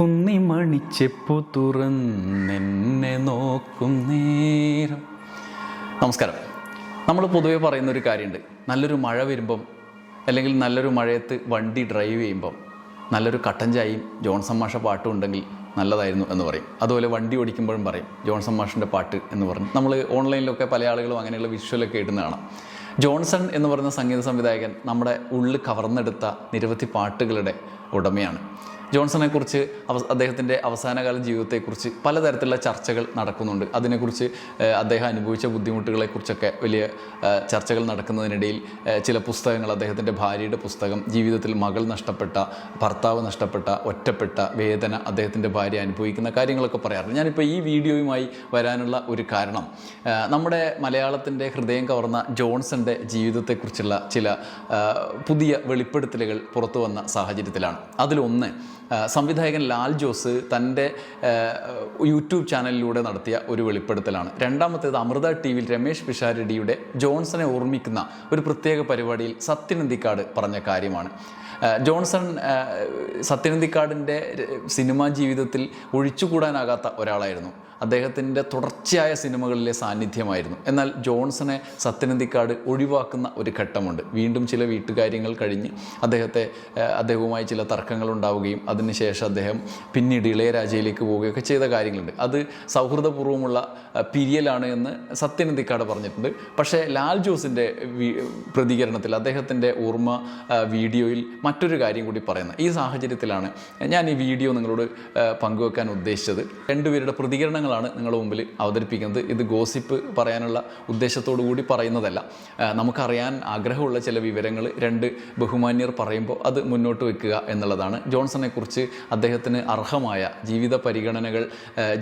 കുന്നിമണിച്ചെപ്പു തുറന്നെന്നെ നോക്കും നേരം. നമസ്കാരം. നമ്മൾ പൊതുവെ പറയുന്ന ഒരു കാര്യമുണ്ട് നല്ലൊരു മഴ വരുമ്പം അല്ലെങ്കിൽ നല്ലൊരു മഴയത്ത് വണ്ടി ഡ്രൈവ് ചെയ്യുമ്പം നല്ലൊരു കട്ടൻ ചായയും ജോൺസൺ മാഷ പാട്ടും ഉണ്ടെങ്കിൽ നല്ലതായിരുന്നു എന്ന് പറയും. അതുപോലെ വണ്ടി ഓടിക്കുമ്പോഴും പറയും ജോൺസൺ മാഷിന്റെ പാട്ട് എന്ന് പറഞ്ഞു. നമ്മൾ ഓൺലൈനിലൊക്കെ പല ആളുകളും അങ്ങനെയുള്ള വിഷ്വലൊക്കെ ഇടുന്ന കാണാം. ജോൺസൺ എന്ന് പറയുന്ന സംഗീത സംവിധായകൻ നമ്മുടെ ഉള്ളിൽ കവർന്നെടുത്ത നിരവധി പാട്ടുകളുടെ ഉടമയാണ്. ജോൺസണെ കുറിച്ച് അവ അദ്ദേഹത്തിന്റെ അവസാനകാല ജീവിതത്തെക്കുറിച്ച് പലതരത്തിലുള്ള ചർച്ചകൾ നടക്കുന്നുണ്ട്. അതിനെക്കുറിച്ച് അദ്ദേഹം അനുഭവിച്ച ബുദ്ധിമുട്ടുകളെക്കുറിച്ചൊക്കെ വലിയ ചർച്ചകൾ നടക്കുന്നതിനിടയിൽ ചില പുസ്തകങ്ങൾ അദ്ദേഹത്തിന്റെ ഭാര്യയുടെ പുസ്തകം ജീവിതത്തിൽ മകൾ നഷ്ടപ്പെട്ട ഭർത്താവ് നഷ്ടപ്പെട്ട ഒറ്റപ്പെട്ട വേദന അദ്ദേഹത്തിന്റെ ഭാര്യ അനുഭവിക്കുന്ന കാര്യങ്ങളൊക്കെ പറയാറുണ്ട്. ഞാനിപ്പോൾ ഈ വീഡിയോയുമായി വരാനുള്ള ഒരു കാരണം നമ്മുടെ മലയാളത്തിന്റെ ഹൃദയം കവർന്ന ജോൺസന്റെ ജീവിതത്തെക്കുറിച്ചുള്ള ചില പുതിയ വെളിപ്പെടുത്തലുകൾ പുറത്തു വന്ന സാഹചര്യത്തിലാണ്. അതിലൊന്ന് സംവിധായകൻ ലാൽ ജോസ് തന്റെ യൂട്യൂബ് ചാനലിലൂടെ നടത്തിയ ഒരു വെളിപ്പെടുത്തലാണ്. രണ്ടാമത്തേത് അമൃത ടി വിയിൽ രമേശ് പിഷാരടിയുടെ ജോൺസനെ ഓർമ്മിക്കുന്ന ഒരു പ്രത്യേക പരിപാടിയിൽ സത്യനന്ദിക്കാട് പറഞ്ഞ കാര്യമാണ്. ജോൺസൺ സത്യനന്ദിക്കാടിന്റെ സിനിമാ ജീവിതത്തിൽ ഒഴിച്ചുകൂടാനാകാത്ത ഒരാളായിരുന്നു. അദ്ദേഹത്തിന്റെ തുടർച്ചയായ സിനിമകളിലെ സാന്നിധ്യമായിരുന്നു. എന്നാൽ ജോൺസനെ സത്യനന്ദിക്കാട് ഒഴിവാക്കുന്ന ഒരു ഘട്ടമുണ്ട്. വീണ്ടും ചില വീട്ടുകാര്യങ്ങൾ കഴിഞ്ഞ് അദ്ദേഹത്തെ അദ്ദേഹവുമായി ചില തർക്കങ്ങൾ ഉണ്ടാവുകയും അതിനുശേഷം അദ്ദേഹം പിന്നീട് ഇളയരാജയിലേക്ക് പോവുകയൊക്കെ ചെയ്ത കാര്യങ്ങളുണ്ട്. അത് സൗഹൃദപൂർവമുള്ള പിരിയലാണ് എന്ന് സത്യനന്ദിക്കാട് പറഞ്ഞിട്ടുണ്ട്. പക്ഷേ ലാൽ ജോസിന്റെ പ്രതികരണത്തിൽ അദ്ദേഹത്തിന്റെ ഓർമ്മ വീഡിയോയിൽ മറ്റൊരു കാര്യം കൂടി പറയുന്നത് ഈ സാഹചര്യത്തിലാണ് ഞാൻ ഈ വീഡിയോ നിങ്ങളോട് പങ്കുവെക്കാൻ ഉദ്ദേശിച്ചത്. രണ്ടുപേരുടെ പ്രതികരണങ്ങളാണ് നിങ്ങളുടെ മുമ്പിൽ അവതരിപ്പിക്കുന്നത്. ഇത് ഗോസിപ്പ് പറയാനുള്ള ഉദ്ദേശത്തോടു കൂടി പറയുന്നതല്ല. നമുക്കറിയാൻ ആഗ്രഹമുള്ള ചില വിവരങ്ങൾ രണ്ട് ബഹുമാന്യർ പറയുമ്പോൾ അത് മുന്നോട്ട് വെക്കുക എന്നുള്ളതാണ്. ജോൺസണെക്കുറിച്ച് അദ്ദേഹത്തിന് അർഹമായ ജീവിത പരിഗണനകൾ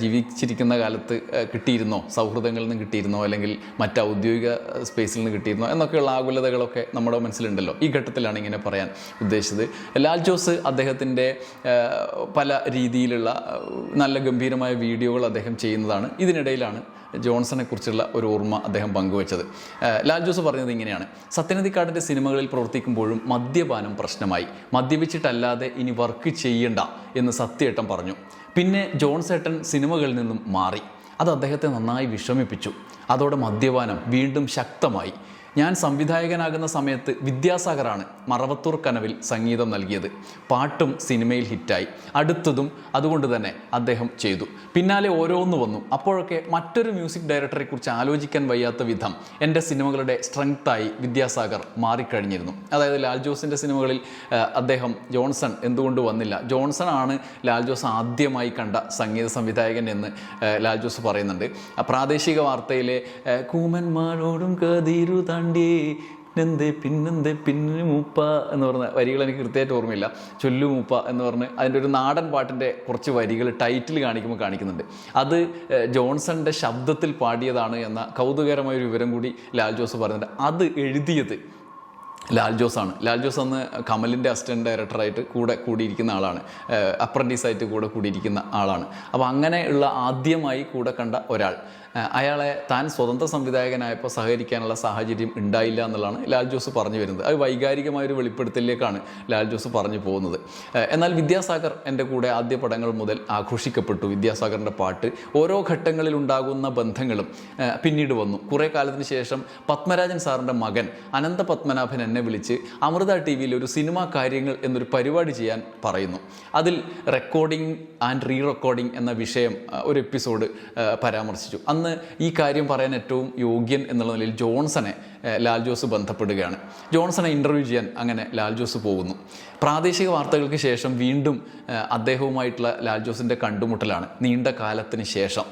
ജീവിച്ചിരിക്കുന്ന കാലത്ത് കിട്ടിയിരുന്നോ? സൗഹൃദങ്ങളിൽ നിന്ന് കിട്ടിയിരുന്നോ? അല്ലെങ്കിൽ മറ്റ് ഔദ്യോഗിക സ്പേസിൽ നിന്ന് കിട്ടിയിരുന്നോ? എന്നൊക്കെയുള്ള ആകുലതകളൊക്കെ നമ്മുടെ മനസ്സിലുണ്ടല്ലോ. ഈ ഘട്ടത്തിലാണ് ഇങ്ങനെ പറയാൻ ഉദ്ദേശിച്ചത്. ലാൽ ജോസ് അദ്ദേഹത്തിന്റെ പല രീതിയിലുള്ള നല്ല ഗംഭീരമായ വീഡിയോകൾ അദ്ദേഹം ചെയ്യുന്നതാണ്. ഇതിനിടയിലാണ് ജോൺസനെ കുറിച്ചുള്ള ഒരു ഓർമ്മ അദ്ദേഹം പങ്കുവച്ചത്. ലാൽ ജോസ് പറഞ്ഞത് ഇങ്ങനെയാണ്. സത്യനദിക്കാടിന്റെ സിനിമകളിൽ പ്രവർത്തിക്കുമ്പോഴും മദ്യപാനം പ്രശ്നമായി. മദ്യപിച്ചിട്ടല്ലാതെ ഇനി വർക്ക് ചെയ്യണ്ട എന്ന് സത്യേട്ടൻ പറഞ്ഞു. പിന്നെ ജോൺസേട്ടൻ സിനിമകളിൽ നിന്നും മാറി. അത് അദ്ദേഹത്തെ നന്നായി വിഷമിപ്പിച്ചു. അതോടെ മദ്യപാനം വീണ്ടും ശക്തമായി. ഞാൻ സംവിധായകനാകുന്ന സമയത്ത് വിദ്യാസാഗറാണ് മറവത്തൂർ കനവിൽ സംഗീതം നൽകിയത്. പാട്ടും സിനിമയിൽ ഹിറ്റായി. അടുത്തതും അതുകൊണ്ട് തന്നെ അദ്ദേഹം ചെയ്തു. പിന്നാലെ ഓരോന്ന് വന്നു. അപ്പോഴൊക്കെ മറ്റൊരു മ്യൂസിക് ഡയറക്ടറെക്കുറിച്ച് ആലോചിക്കാൻ വയ്യാത്ത വിധം എന്റെ സിനിമകളുടെ സ്ട്രെങ്ത്തായി വിദ്യാസാഗർ മാറിക്കഴിഞ്ഞിരുന്നു. അതായത് ലാൽ ജോസിന്റെ സിനിമകളിൽ അദ്ദേഹം ജോൺസൺ എന്തുകൊണ്ട് വന്നില്ല? ജോൺസൺ ആണ് ലാൽ ജോസ് ആദ്യമായി കണ്ട സംഗീത സംവിധായകൻ എന്ന് ലാൽ ജോസ് പറയുന്നുണ്ട്. പ്രാദേശിക വാർത്തയിലെ കൂമന്മാരോടും കതിരു താണ്ടി പിന്നെന്തേ പിന്നെന്തേ പിന്നെ മൂപ്പ എന്ന് പറഞ്ഞ വരികൾ എനിക്ക് കൃത്യമായിട്ട് ഓർമ്മയില്ല. ചൊല്ലു മൂപ്പ എന്ന് പറഞ്ഞ് അതിന്റെ ഒരു നാടൻ പാട്ടിന്റെ കുറച്ച് വരികൾ ടൈറ്റിൽ കാണിക്കുമ്പോൾ കാണിക്കുന്നുണ്ട്. അത് ജോൺസണിന്റെ ശബ്ദത്തിൽ പാടിയതാണ് എന്ന കൗതുകകരമായ ഒരു വിവരം കൂടി ലാൽ ജോസ് പറയുന്നുണ്ട് അത് എഴുതിയത് ലാൽ ജോസ് ആണ്. ലാൽ ജോസ് അന്ന് കമലിന്റെ അസിസ്റ്റന്റ് ഡയറക്ടറായിട്ട് കൂടെ കൂടിയിരിക്കുന്ന ആളാണ്. അപ്രന്റീസായിട്ട് കൂടെ കൂടിയിരിക്കുന്ന ആളാണ്. അപ്പോൾ അങ്ങനെയുള്ള ആദ്യമായി കൂടെ കണ്ട ഒരാൾ. അയാളെ താൻ സ്വതന്ത്ര സംവിധായകനായപ്പോൾ സഹകരിക്കാനുള്ള സാഹചര്യം ഉണ്ടായില്ല എന്നുള്ളതാണ് ലാൽ ജോസ് പറഞ്ഞു വരുന്നത്. അത് വൈകാരികമായ ഒരു വെളിപ്പെടുത്തലിലേക്കാണ് ലാൽ ജോസ് പറഞ്ഞു പോകുന്നത്. എന്നാൽ വിദ്യാസാഗർ എന്റെ കൂടെ ആദ്യ പടങ്ങൾ മുതൽ ആഘോഷിക്കപ്പെട്ടു. വിദ്യാസാഗറിന്റെ പാട്ട് ഓരോ ഘട്ടങ്ങളിൽ ഉണ്ടാകുന്ന ബന്ധങ്ങളും പിന്നീട് വന്നു. കുറേ കാലത്തിന് ശേഷം പത്മരാജൻ സാറിന്റെ മകൻ അനന്ത പത്മനാഭൻ എന്നെ വിളിച്ച് അമൃത ടി വിയിൽ ഒരു സിനിമ കാര്യങ്ങൾ എന്നൊരു പരിപാടി ചെയ്യാൻ പറയുന്നു. അതിൽ റെക്കോർഡിംഗ് ആൻഡ് റീ റെക്കോർഡിംഗ് എന്ന വിഷയം ഒരു എപ്പിസോഡ് പരാമർശിച്ചു. അന്ന് ഈ കാര്യം പറയാൻ ഏറ്റവും യോഗ്യൻ എന്നുള്ള നിലയിൽ ജോൺസനെ ലാൽ ജോസ് ബന്ധപ്പെടുകയാണ്. ജോൺസനെ ഇന്റർവ്യൂ ചെയ്യാൻ അങ്ങനെ ലാൽ ജോസ് പോകുന്നു. പ്രാദേശിക വാർത്തകൾക്ക് ശേഷം വീണ്ടും അദ്ദേഹവുമായിട്ടുള്ള ലാൽ ജോസിന്റെ കണ്ടുമുട്ടലാണ് നീണ്ട കാലത്തിന് ശേഷം.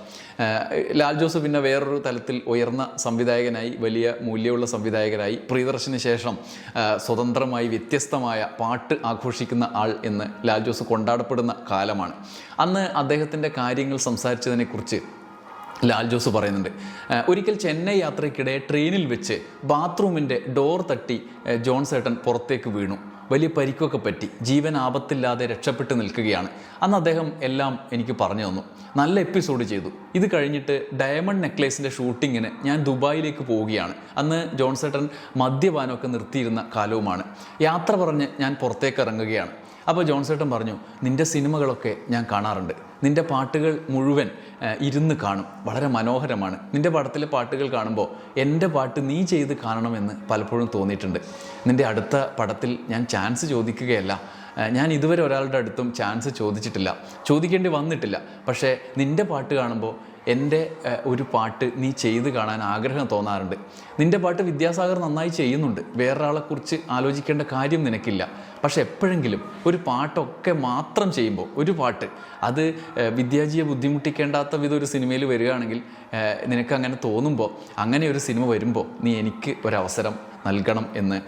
ലാൽ ജോസ് പിന്നെ വേറൊരു തലത്തിൽ ഉയർന്ന സംവിധായകനായി വലിയ മൂല്യമുള്ള സംവിധായകനായി പ്രിയദർശന് ശേഷം സ്വതന്ത്രമായി വ്യത്യസ്തമായ പാട്ട് ആഘോഷിക്കുന്ന ആൾ എന്ന് ലാൽ ജോസ് കൊണ്ടാടപ്പെടുന്ന കാലമാണ്. അന്ന് അദ്ദേഹത്തിന്റെ കാര്യങ്ങൾ സംസാരിച്ചതിനെക്കുറിച്ച് ലാൽ ജോസ് പറയുന്നുണ്ട്. ഒരിക്കൽ ചെന്നൈ യാത്രയ്ക്കിടെ ട്രെയിനിൽ വെച്ച് ബാത്റൂമിന്റെ ഡോർ തട്ടി ജോൺ സേട്ടൻ പുറത്തേക്ക് വീണു. വലിയ പരിക്കൊക്കെ പറ്റി. ജീവൻ ആപത്തില്ലാതെ രക്ഷപ്പെട്ട് നിൽക്കുകയാണ്. അന്ന് അദ്ദേഹം എല്ലാം എനിക്ക് പറഞ്ഞു തന്നു. നല്ല എപ്പിസോഡ് ചെയ്തു. ഇത് കഴിഞ്ഞിട്ട് ഡയമണ്ട് നെക്ലേസിന്റെ ഷൂട്ടിങ്ങിന് ഞാൻ ദുബായിലേക്ക് പോവുകയാണ്. അന്ന് ജോൺസേട്ടൻ മദ്യപാനമൊക്കെ നിർത്തിയിരുന്ന കാലവുമാണ്. യാത്ര പറഞ്ഞ് ഞാൻ പുറത്തേക്ക് ഇറങ്ങുകയാണ്. അപ്പോൾ ജോൺസേട്ടൻ പറഞ്ഞു നിന്റെ സിനിമകളൊക്കെ ഞാൻ കാണാറുണ്ട്. നിന്റെ പാട്ടുകൾ മുഴുവൻ ഇരുന്ന് കാണും. വളരെ മനോഹരമാണ്. നിന്റെ പടത്തിലെ പാട്ടുകൾ കാണുമ്പോൾ എന്റെ പാട്ട് നീ ചെയ്ത് കാണണമെന്ന് പലപ്പോഴും തോന്നിയിട്ടുണ്ട്. നിന്റെ അടുത്ത പടത്തിൽ ഞാൻ ചാൻസ് ചോദിക്കുകയല്ല. ഞാൻ ഇതുവരെ ഒരാളുടെ അടുത്തും ചാൻസ് ചോദിച്ചിട്ടില്ല. ചോദിക്കേണ്ടി വന്നിട്ടില്ല. പക്ഷേ നിന്റെ പാട്ട് കാണുമ്പോൾ എന്റെ ഒരു പാട്ട് നീ ചെയ്ത് കാണാൻ ആഗ്രഹം തോന്നാറുണ്ട്. നിന്റെ പാട്ട് വിദ്യാസാഗർ നന്നായി ചെയ്യുന്നുണ്ട്. വേറൊരാളെക്കുറിച്ച് ആലോചിക്കേണ്ട കാര്യം നിനക്കില്ല. പക്ഷെ എപ്പോഴെങ്കിലും ഒരു പാട്ടൊക്കെ മാത്രം ചെയ്യുമ്പോൾ ഒരു പാട്ട് അത് വിദ്യാജിയെ ബുദ്ധിമുട്ടിക്കേണ്ടാത്ത വിധം ഒരു സിനിമയിൽ വരികയാണെങ്കിൽ നിനക്ക് അങ്ങനെ തോന്നുമ്പോൾ അങ്ങനെ ഒരു സിനിമ വരുമ്പോൾ നീ എനിക്ക് ഒരവസരം നൽകണം എന്ന്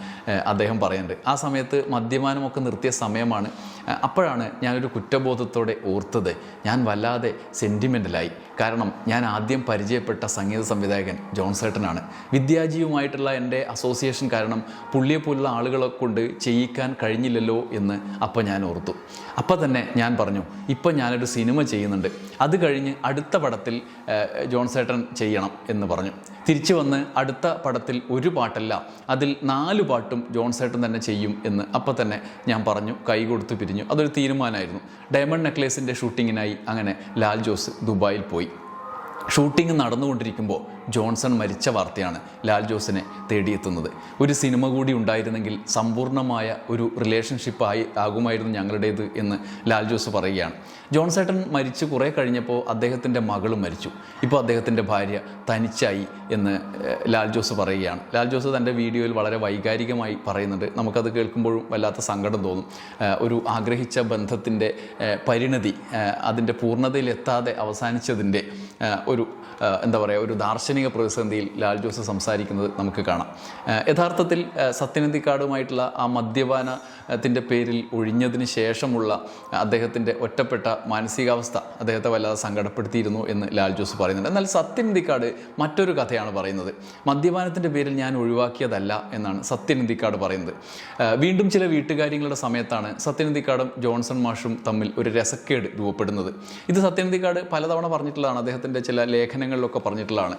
അദ്ദേഹം പറയുന്നുണ്ട്. ആ സമയത്ത് മദ്യപാനമൊക്കെ നിർത്തിയ സമയമാണ് അപ്പോഴാണ് ഞാനൊരു കുറ്റബോധത്തോടെ ഓർത്തത്. ഞാൻ വല്ലാതെ സെന്റിമെന്റലായി കാരണം ഞാൻ ആദ്യം പരിചയപ്പെട്ട സംഗീത സംവിധായകൻ ജോൺ സേട്ടനാണ്. വിദ്യാജിയുമായിട്ടുള്ള എന്റെ അസോസിയേഷൻ കാരണം പുള്ളിയെപ്പോലുള്ള ആളുകളെ കൊണ്ട് ചെയ്യിക്കാൻ കഴിഞ്ഞില്ലല്ലോ എന്ന് അപ്പം ഞാൻ ഓർത്തു. അപ്പം തന്നെ ഞാൻ പറഞ്ഞു ഇപ്പം ഞാനൊരു സിനിമ ചെയ്യുന്നുണ്ട്. അത് കഴിഞ്ഞ് അടുത്ത പടത്തിൽ ജോൺസേട്ടൻ ജോൺ സേട്ടൻ ചെയ്യണം എന്ന് പറഞ്ഞു. തിരിച്ചു വന്ന് അടുത്ത പടത്തിൽ ഒരു പാട്ടല്ല അതിൽ നാല് പാട്ടും ജോൺ സേട്ടൻ തന്നെ ചെയ്യും എന്ന് അപ്പം തന്നെ ഞാൻ പറഞ്ഞു കൈ കൊടുത്ത് പിരിഞ്ഞു. അതൊരു തീരുമാനമായിരുന്നു. ഡയമണ്ട് നെക്ലേസിന്റെ ഷൂട്ടിങ്ങിനായി അങ്ങനെ ലാൽ ജോസ് ദുബായിൽ പോയി. ഷൂട്ടിംഗ് നടന്നുകൊണ്ടിരിക്കുമ്പോൾ ജോൺസൺ മരിച്ച വാർത്തയാണ് ലാൽ ജോസിനെ തേടിയെത്തുന്നത്. ഒരു സിനിമ കൂടി ഉണ്ടായിരുന്നെങ്കിൽ സമ്പൂർണമായ ഒരു റിലേഷൻഷിപ്പ് ആയി ആകുമായിരുന്നു ഞങ്ങളുടേത് എന്ന് ലാൽ ജോസ് പറയുകയാണ്. ജോൺസേട്ടൻ മരിച്ച് കുറേ കഴിഞ്ഞപ്പോൾ അദ്ദേഹത്തിന്റെ മകളും മരിച്ചു. ഇപ്പോൾ അദ്ദേഹത്തിന്റെ ഭാര്യ തനിച്ചായി എന്ന് ലാൽ ജോസ് പറയുകയാണ്. ലാൽ ജോസ് തന്റെ വീഡിയോയിൽ വളരെ വൈകാരികമായി പറയുന്നുണ്ട്. നമുക്കത് കേൾക്കുമ്പോഴും വല്ലാത്ത സങ്കടം തോന്നും. ഒരു ആഗ്രഹിച്ച ബന്ധത്തിന്റെ പരിണതി അതിന്റെ പൂർണതയിലെത്താതെ അവസാനിച്ചതിന്റെ ഏഹ്, ഒരു എന്താ പറയുക ഒരു ദാർശനിക പ്രതിസന്ധിയിൽ ലാൽ ജോസ് സംസാരിക്കുന്നത് നമുക്ക് കാണാം. യഥാർത്ഥത്തിൽ സത്യനന്ദിക്കാടുമായിട്ടുള്ള ആ മദ്യപാനത്തിന്റെ പേരിൽ ഒഴിഞ്ഞതിന് ശേഷമുള്ള അദ്ദേഹത്തിന്റെ ഒറ്റപ്പെട്ട മാനസികാവസ്ഥ അദ്ദേഹത്തെ വല്ലാതെ സങ്കടപ്പെടുത്തിയിരുന്നു എന്ന് ലാൽ ജോസ് പറയുന്നുണ്ട്. എന്നാൽ സത്യനന്ദിക്കാട് മറ്റൊരു കഥയാണ് പറയുന്നത്. മദ്യപാനത്തിന്റെ പേരിൽ ഞാൻ ഒഴിവാക്കിയതല്ല എന്നാണ് സത്യനന്ദിക്കാട് പറയുന്നത്. വീണ്ടും ചില വീട്ടുകാര്യങ്ങളുടെ സമയത്താണ് സത്യനന്ദിക്കാടും ജോൺസൺ മാഷും തമ്മിൽ ഒരു രസക്കേട് രൂപപ്പെടുന്നത്. ഇത് സത്യനന്ദിക്കാട് പലതവണ പറഞ്ഞിട്ടുള്ളതാണ്. അദ്ദേഹത്തിന്റെ ചില ലേഖനങ്ങളിലൊക്കെ പറഞ്ഞിട്ടുള്ളതാണ്.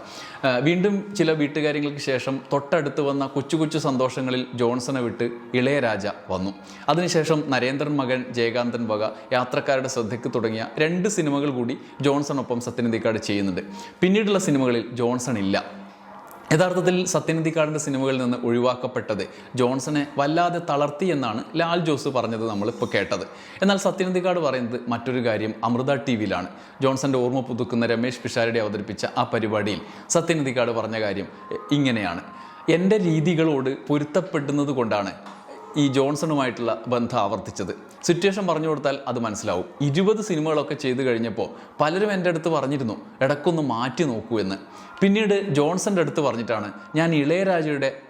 വീണ്ടും ചില വീട്ടുകാര്യങ്ങൾക്ക് ശേഷം തൊട്ടടുത്ത് വന്ന കൊച്ചു കൊച്ചു സന്തോഷങ്ങളിൽ ജോൺസനെ വിട്ട് ഇളയരാജ വന്നു. അതിനുശേഷം നരേന്ദ്രൻ മകൻ ജയകാന്തൻ വക യാത്രക്കാരുടെ ശ്രദ്ധയ്ക്ക് തുടങ്ങിയ രണ്ട് സിനിമകൾ കൂടി ജോൺസണൊപ്പം സത്യനന്ദിക്കാട് ചെയ്യുന്നുണ്ട്. പിന്നീടുള്ള സിനിമകളിൽ ജോൺസൺ ഇല്ല യഥാർത്ഥത്തിൽ സത്യനന്ദിക്കാടിന്റെ സിനിമകളിൽ നിന്ന് ഒഴിവാക്കപ്പെട്ടത് ജോൺസനെ വല്ലാതെ തളർത്തി എന്നാണ് ലാൽ ജോസ് പറഞ്ഞത് നമ്മളിപ്പോൾ കേട്ടത്. എന്നാൽ സത്യനന്ദിക്കാട് പറയുന്നത് മറ്റൊരു കാര്യം അമൃത ടി വിയിലാണ് ജോൺസന്റെ ഓർമ്മ പുതുക്കുന്ന രമേശ് പിഷാരടി അവതരിപ്പിച്ച ആ പരിപാടിയിൽ സത്യനന്ദിക്കാട് പറഞ്ഞ കാര്യം ഇങ്ങനെയാണ്. എന്റെ രീതികളോട് പൊരുത്തപ്പെടുന്നത് കൊണ്ടാണ് ഈ ജോൺസണുമായിട്ടുള്ള ബന്ധം ആവർത്തിച്ചത്. സിറ്റുവേഷൻ പറഞ്ഞു കൊടുത്താൽ അത് മനസ്സിലാവും. ഇരുപത് സിനിമകളൊക്കെ ചെയ്തു കഴിഞ്ഞപ്പോൾ പലരും എന്റെ അടുത്ത് പറഞ്ഞിരുന്നു ഇടയ്ക്കൊന്ന് മാറ്റി നോക്കൂ എന്ന്. പിന്നീട് ജോൺസന്റെ അടുത്ത് പറഞ്ഞിട്ടാണ് ഞാൻ ഇളയരാജയുടെ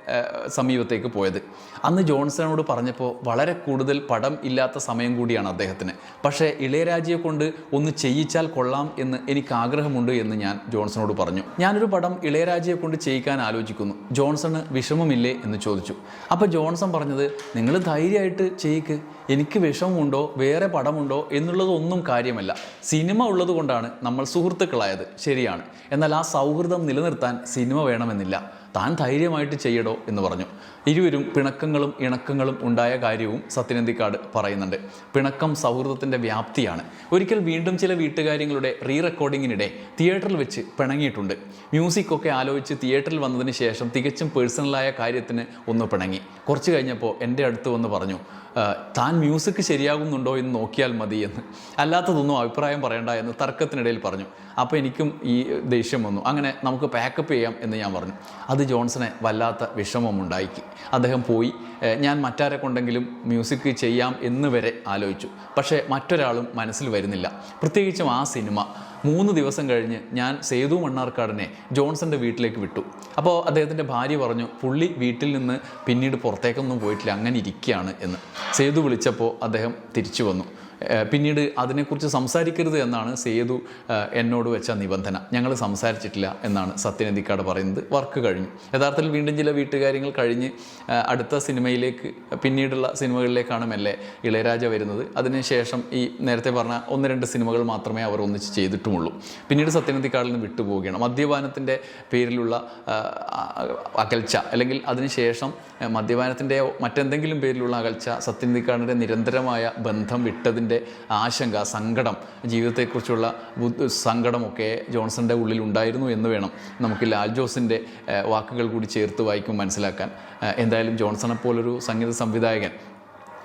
സമീപത്തേക്ക് പോയത്. അന്ന് ജോൺസണോട് പറഞ്ഞപ്പോൾ വളരെ കൂടുതൽ പടം ഇല്ലാത്ത സമയം കൂടിയാണ് അദ്ദേഹത്തിന്. പക്ഷേ ഇളയരാജയെ കൊണ്ട് ഒന്ന് ചെയ്യിച്ചാൽ കൊള്ളാം എന്ന് എനിക്ക് ആഗ്രഹമുണ്ട് എന്ന് ഞാൻ ജോൺസണോട് പറഞ്ഞു. ഞാനൊരു പടം ഇളയരാജയെ കൊണ്ട് ചെയ്യിക്കാൻ ആലോചിക്കുന്നു. ജോൺസണ് വിഷമമില്ലേ എന്ന് ചോദിച്ചു. അപ്പോൾ ജോൺസൺ പറഞ്ഞത് നിങ്ങൾ ധൈര്യമായിട്ട് ചെയ്യിക്ക്. എനിക്ക് വിഷമമുണ്ടോ? വേറെ പടമുണ്ടോ? എന്നുള്ളതൊന്നും കാര്യമല്ല. സിനിമ ഉള്ളതുകൊണ്ടാണ് നമ്മൾ സുഹൃത്തുക്കളായത്. ശരിയാണ്. എന്നാൽ ആ സൗഹൃദം നിലനിർത്താൻ സിനിമ വേണമെന്നില്ല. താൻ ധൈര്യമായിട്ട് ചെയ്യടോ എന്ന് പറഞ്ഞു. ഇരുവരും പിണക്കങ്ങളും ഇണക്കങ്ങളും ഉണ്ടായ കാര്യവും സത്യനന്ദിക്കാട് പറയുന്നുണ്ട്. പിണക്കം സൗഹൃദത്തിന്റെ വ്യാപ്തിയാണ്. ഒരിക്കൽ വീണ്ടും ചില വീട്ടുകാര്യങ്ങളുടെ റീ റെക്കോർഡിങ്ങിനിടെ തിയേറ്ററിൽ വെച്ച് പിണങ്ങിയിട്ടുണ്ട്. മ്യൂസിക് ഒക്കെ ആലോചിച്ച് തിയേറ്ററിൽ വന്നതിന് ശേഷം തികച്ചും പേഴ്സണലായ കാര്യത്തിന് ഒന്ന് പിണങ്ങി. കുറച്ച് കഴിഞ്ഞപ്പോൾ എന്റെ അടുത്ത് വന്ന് പറഞ്ഞു "ആ, താൻ മ്യൂസിക് ശരിയാകുന്നുണ്ടോ എന്ന് നോക്കിയാൽ മതി എന്ന്. അല്ലാത്തതൊന്നും അഭിപ്രായം പറയണ്ട എന്ന് തർക്കത്തിനിടയിൽ പറഞ്ഞു. അപ്പോൾ എനിക്കും ഈ ദേഷ്യം വന്നു. അങ്ങനെ നമുക്ക് പാക്കപ്പ് ചെയ്യാം എന്ന് ഞാൻ പറഞ്ഞു. അത് ജോൺസനെ വല്ലാത്ത വിഷമമുണ്ടാക്കി. അദ്ദേഹം പോയി ഞാൻ മറ്റാരെ കൊണ്ടെങ്കിലും മ്യൂസിക് ചെയ്യാം എന്ന് വരെ ആലോചിച്ചു. പക്ഷേ മറ്റൊരാളും മനസ്സിൽ വരുന്നില്ല. പ്രത്യേകിച്ചും ആ സിനിമ. മൂന്ന് ദിവസം കഴിഞ്ഞ് ഞാൻ സേതു മണ്ണാർക്കാടിനെ ജോൺസന്റെ വീട്ടിലേക്ക് വിട്ടു. അപ്പോൾ അദ്ദേഹത്തിന്റെ ഭാര്യ പറഞ്ഞു പുള്ളി വീട്ടിൽ നിന്ന് പിന്നീട് പുറത്തേക്കൊന്നും പോയിട്ടില്ല അങ്ങനെ ഇരിക്കുകയാണ് എന്ന്. സേതു വിളിച്ചപ്പോൾ അദ്ദേഹം തിരിച്ചു വന്നു. പിന്നീട് അതിനെക്കുറിച്ച് സംസാരിക്കരുത് എന്നാണ് സേതു എന്നോട് വെച്ച നിബന്ധന. ഞങ്ങൾ സംസാരിച്ചിട്ടില്ല എന്നാണ് സത്യനന്ദിക്കാട് പറയുന്നത്. വർക്ക് കഴിഞ്ഞു. യഥാർത്ഥത്തിൽ വീണ്ടും ചില വീട്ടുകാര്യങ്ങൾ കഴിഞ്ഞ് അടുത്ത സിനിമയിലേക്ക് പിന്നീടുള്ള സിനിമകളിലേക്കാണ് മെല്ലെ ഇളയരാജ വരുന്നത്. അതിനുശേഷം ഈ നേരത്തെ പറഞ്ഞ ഒന്ന് രണ്ട് സിനിമകൾ മാത്രമേ അവർ ഒന്നിച്ച് ചെയ്തിട്ടുമുള്ളൂ. പിന്നീട് സത്യനന്ദിക്കാടിൽ നിന്ന് വിട്ടുപോവുകയാണ്. മദ്യപാനത്തിന്റെ പേരിലുള്ള അകൽച്ച അല്ലെങ്കിൽ അതിനുശേഷം മദ്യപാനത്തിന്റെ മറ്റെന്തെങ്കിലും പേരിലുള്ള അകൽച്ച സത്യനന്ദിക്കാടിന്റെ നിരന്തരമായ ബന്ധം വിട്ടതിന്റെ ആശങ്ക സങ്കടം ജീവിതത്തെക്കുറിച്ചുള്ള സങ്കടമൊക്കെ ജോൺസന്റെ ഉള്ളിൽ ഉണ്ടായിരുന്നു എന്ന് വേണം നമുക്ക് ലാൽ ജോസിന്റെ വാക്കുകൾ കൂടി ചേർത്ത് വായിക്കും മനസ്സിലാക്കാൻ. എന്തായാലും ജോൺസണെ പോലൊരു സംഗീത സംവിധായകൻ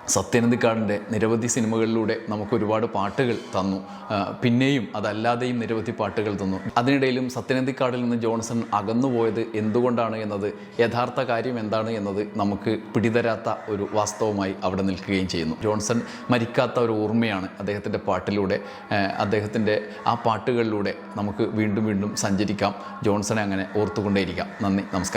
സത്യനന്ദിക്കാടിന്റെ നിരവധി സിനിമകളിലൂടെ നമുക്ക് ഒരുപാട് പാട്ടുകൾ തന്നു. പിന്നെയും അതല്ലാതെയും നിരവധി പാട്ടുകൾ തന്നു. അതിനിടയിലും സത്യനന്ദിക്കാടിൽ നിന്ന് ജോൺസൺ അകന്നുപോയത് എന്തുകൊണ്ടാണ് എന്നത് യഥാർത്ഥ കാര്യം എന്താണ് എന്നത് നമുക്ക് പിടിതരാത്ത ഒരു വാസ്തവമായി അവിടെ നിൽക്കുകയും ചെയ്യുന്നു. ജോൺസൺ മരിക്കാത്ത ഒരു ഓർമ്മയാണ് അദ്ദേഹത്തിന്റെ പാട്ടിലൂടെ അദ്ദേഹത്തിന്റെ ആ പാട്ടുകളിലൂടെ നമുക്ക് വീണ്ടും വീണ്ടും സഞ്ചരിക്കാം. ജോൺസണെ അങ്ങനെ ഓർത്തുകൊണ്ടേയിരിക്കാം. നന്ദി നമസ്കാരം.